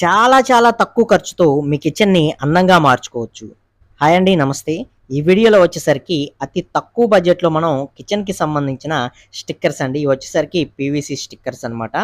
చాలా చాలా తక్కువ ఖర్చుతో మీ కిచెన్ని అందంగా మార్చుకోవచ్చు. హాయ్ అండి నమస్తే. ఈ వీడియోలో వచ్చేసరికి అతి తక్కువ బడ్జెట్లో మనం కిచెన్కి సంబంధించిన స్టిక్కర్స్ అండి. ఇవి వచ్చేసరికి పీవీసీ స్టిక్కర్స్ అన్నమాట.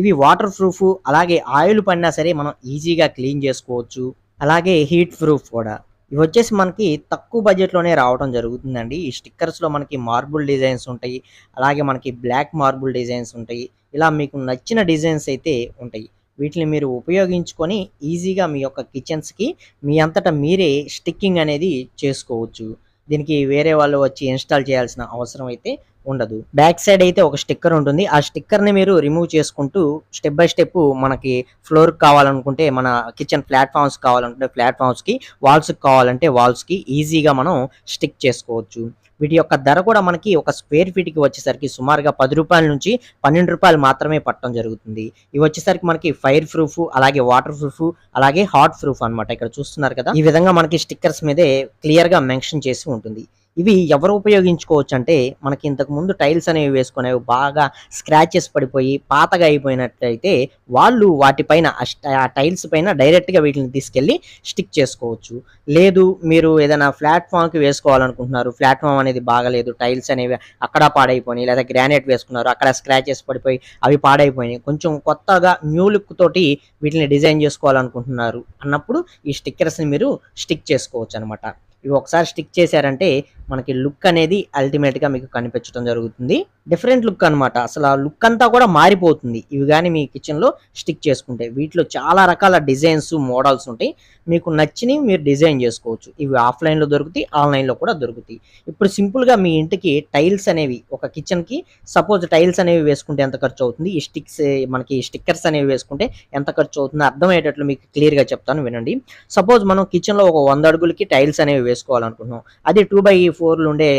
ఇవి వాటర్ ప్రూఫ్ అలాగే ఆయిల్ పడినా సరే మనం ఈజీగా క్లీన్ చేసుకోవచ్చు. అలాగే హీట్ ప్రూఫ్ కూడా. ఇవి వచ్చేసి మనకి తక్కువ బడ్జెట్లోనే రావడం జరుగుతుందండి. ఈ స్టిక్కర్స్లో మనకి మార్బుల్ డిజైన్స్ ఉంటాయి. అలాగే మనకి బ్లాక్ మార్బుల్ డిజైన్స్ ఉంటాయి. ఇలా మీకు నచ్చిన డిజైన్స్ అయితే ఉంటాయి. వీటిని మీరు ఉపయోగించుకొని ఈజీగా మీ యొక్క కిచెన్స్కి మీ అంతటా మీరే స్టిక్కింగ్ అనేది చేసుకోవచ్చు. దీనికి వేరే వాళ్ళు వచ్చి ఇన్స్టాల్ చేయాల్సిన అవసరం అయితే ఉండదు. బ్యాక్ సైడ్ అయితే ఒక స్టిక్కర్ ఉంటుంది. ఆ స్టిక్కర్ని మీరు రిమూవ్ చేసుకుంటూ స్టెప్ బై స్టెప్ మనకి ఫ్లోర్ కావాలనుకుంటే మన కిచెన్ ప్లాట్ఫామ్స్ కావాలనుకుంటే ప్లాట్ఫామ్స్కి వాల్స్కి కావాలంటే వాల్స్కి ఈజీగా మనం స్టిక్ చేసుకోవచ్చు. వీటి యొక్క ధర కూడా మనకి ఒక స్క్వేర్ ఫీట్కి వచ్చేసరికి సుమారుగా పది రూపాయల నుంచి పన్నెండు రూపాయలు మాత్రమే పట్టడం జరుగుతుంది. ఇవి వచ్చేసరికి మనకి ఫైర్ ప్రూఫ్ అలాగే వాటర్ ప్రూఫ్ అలాగే హాట్ ప్రూఫ్ అన్నమాట. ఇక్కడ చూస్తున్నారు కదా? ఈ విధంగా మనకి స్టిక్కర్స్ మీదే క్లియర్గా మెన్షన్ చేసి ఉంటుంది. ఇవి ఎవరు ఉపయోగించుకోవచ్చు అంటే మనకి ఇంతకుముందు టైల్స్ అనేవి వేసుకునేవి బాగా స్క్రాచెస్ పడిపోయి పాతగా అయిపోయినట్లయితే వాళ్ళు వాటిపైన ఆ టైల్స్ పైన డైరెక్ట్గా వీటిని తీసుకెళ్ళి స్టిక్ చేసుకోవచ్చు. లేదు మీరు ఏదైనా ప్లాట్ఫామ్కి వేసుకోవాలనుకుంటున్నారు ప్లాట్ఫామ్ అనేది బాగలేదు టైల్స్ అనేవి అక్కడ పాడైపోయినాయి లేదా గ్రానైట్ వేసుకున్నారు అక్కడ స్క్రాచెస్ పడిపోయి అవి పాడైపోయినాయి కొంచెం కొత్తగా న్యూ లుక్ తోటి వీటిని డిజైన్ చేసుకోవాలనుకుంటున్నారు అన్నప్పుడు ఈ స్టిక్కర్స్ని మీరు స్టిక్ చేసుకోవచ్చు అనమాట ఇవి ఒకసారి స్టిక్ చేశారంటే మనకి లుక్ అనేది అల్టిమేట్గా మీకు కనిపించడం జరుగుతుంది. డిఫరెంట్ లుక్ అన్నమాట. అసలు ఆ లుక్ అంతా కూడా మారిపోతుంది. ఇవి కానీ మీ కిచెన్లో స్టిక్ చేసుకుంటే. వీటిలో చాలా రకాల డిజైన్స్ మోడల్స్ ఉంటాయి. మీకు నచ్చినవి మీరు డిజైన్ చేసుకోవచ్చు. ఇవి ఆఫ్లైన్లో దొరుకుతాయి ఆన్లైన్లో కూడా దొరుకుతాయి. ఇప్పుడు సింపుల్గా మీ ఇంటికి టైల్స్ అనేవి ఒక కిచెన్కి సపోజ్ టైల్స్ అనేవి వేసుకుంటే ఎంత ఖర్చు అవుతుంది? ఈ స్టిక్స్ మనకి స్టిక్కర్స్ అనేవి వేసుకుంటే ఎంత ఖర్చు అవుతుంది? అర్థమయ్యేటట్లు మీకు క్లియర్గా చెప్తాను వినండి. సపోజ్ మనం కిచెన్లో ఒక వంద అడుగులకి టైల్స్ అనేవి వేసుకోవాలనుకుంటున్నాం. అది టూ బై ఫోర్లు ఉండే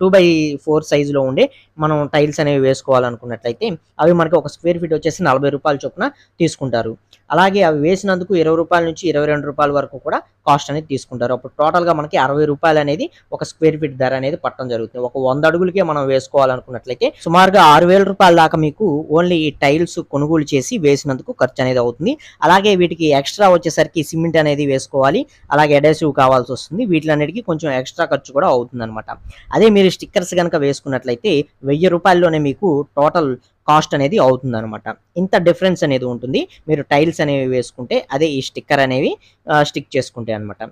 టూ బై ఫోర్ సైజులో ఉండే మనం టైల్స్ అనేవి వేసుకోవాలనుకున్నట్లయితే అవి మనకి ఒక స్క్వేర్ ఫీట్ వచ్చేసి నలభై రూపాయల చొప్పున తీసుకుంటారు. అలాగే అవి వేసినందుకు ఇరవై రూపాయల నుంచి ఇరవై రెండు రూపాయల వరకు కూడా కాస్ట్ అనేది తీసుకుంటారు. అప్పుడు టోటల్గా మనకి అరవై రూపాయలు అనేది ఒక స్క్వేర్ ఫీట్ ధర అనేది పట్టడం జరుగుతుంది. ఒక వంద అడుగులకే మనం వేసుకోవాలనుకున్నట్లయితే సుమారుగా ఆరు వేల రూపాయల దాకా మీకు ఓన్లీ ఈ టైల్స్ కొనుగోలు చేసి వేసినందుకు ఖర్చు అనేది అవుతుంది. అలాగే వీటికి ఎక్స్ట్రా వచ్చేసరికి సిమెంట్ అనేది వేసుకోవాలి. అలాగే అడేసివ్ కావాల్సి వస్తుంది. వీటిలన్నిటికీ కొంచెం ఎక్స్ట్రా ఖర్చు కూడా అవుతుంది అనమాట అదే మీరు స్టిక్కర్స్ కనుక వేసుకున్నట్లయితే వెయ్యి రూపాయల్లోనే మీకు టోటల్ కాస్ట్ అనేది అవుతుంది అనమాట ఇంత డిఫరెన్స్ అనేది ఉంటుంది. మీరు టైల్స్ అనేవి వేసుకుంటే అదే ఈ స్టిక్కర్ అనేవి స్టిక్ చేసుకుంటే అనమాట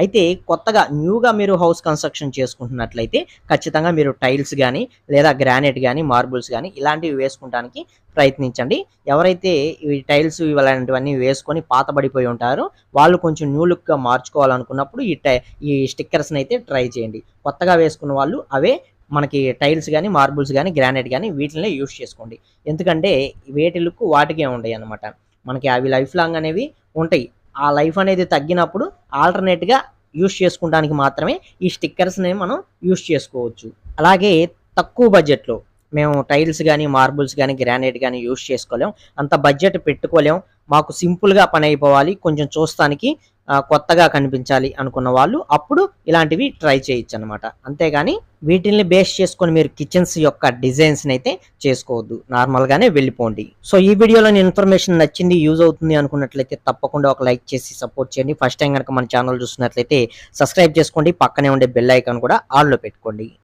అయితే కొత్తగా న్యూగా మీరు హౌస్ కన్స్ట్రక్షన్ చేసుకుంటున్నట్లయితే ఖచ్చితంగా మీరు టైల్స్ కానీ లేదా గ్రానైట్ కానీ మార్బుల్స్ కానీ ఇలాంటివి వేసుకుంటానికి ప్రయత్నించండి. ఎవరైతే ఈ టైల్స్ ఇలాంటివన్నీ వేసుకొని పాతబడిపోయి ఉంటారో వాళ్ళు కొంచెం న్యూ లుక్గా మార్చుకోవాలనుకున్నప్పుడు ఈ టై ఈ స్టిక్కర్స్ని అయితే ట్రై చేయండి. కొత్తగా వేసుకున్న వాళ్ళు అవే మనకి టైల్స్ కానీ మార్బుల్స్ కానీ గ్రానైట్ కానీ వీటిని యూస్ చేసుకోండి. ఎందుకంటే వేటి లుక్ వాటికే ఉంటాయి అన్నమాట. మనకి అవి లైఫ్ లాంగ్ అనేవి ఉంటాయి. ఆ లైఫ్ అనేది తగ్గినప్పుడు ఆల్టర్నేట్గా యూస్ చేసుకోవడానికి మాత్రమే ఈ స్టిక్కర్స్ని మనం యూస్ చేసుకోవచ్చు. అలాగే తక్కువ బడ్జెట్లో మేము టైల్స్ కానీ మార్బుల్స్ కానీ గ్రానైట్ కానీ యూస్ చేసుకోలేం. అంత బడ్జెట్ పెట్టుకోలేం. మాకు సింపుల్గా పని అయిపోవాలి. కొంచెం చూస్తానికి కొత్తగా కనిపించాలి అనుకున్న వాళ్ళు అప్పుడు ఇలాంటివి ట్రై చేయొచ్చు అనమాట అంతేగాని వీటిని బేస్ చేసుకొని మీరు కిచెన్స్ యొక్క డిజైన్స్ని అయితే చేసుకోవద్దు. నార్మల్గానే వెళ్ళిపోండి. సో ఈ వీడియోలో ఇన్ఫర్మేషన్ నచ్చింది యూజ్ అవుతుంది అనుకున్నట్లయితే తప్పకుండా ఒక లైక్ చేసి సపోర్ట్ చేయండి. ఫస్ట్ టైం కనుక మన ఛానల్ చూస్తున్నట్లయితే సబ్స్క్రైబ్ చేసుకోండి. పక్కనే ఉండే బెల్ ఐకాన్ కూడా ఆన్లో పెట్టుకోండి.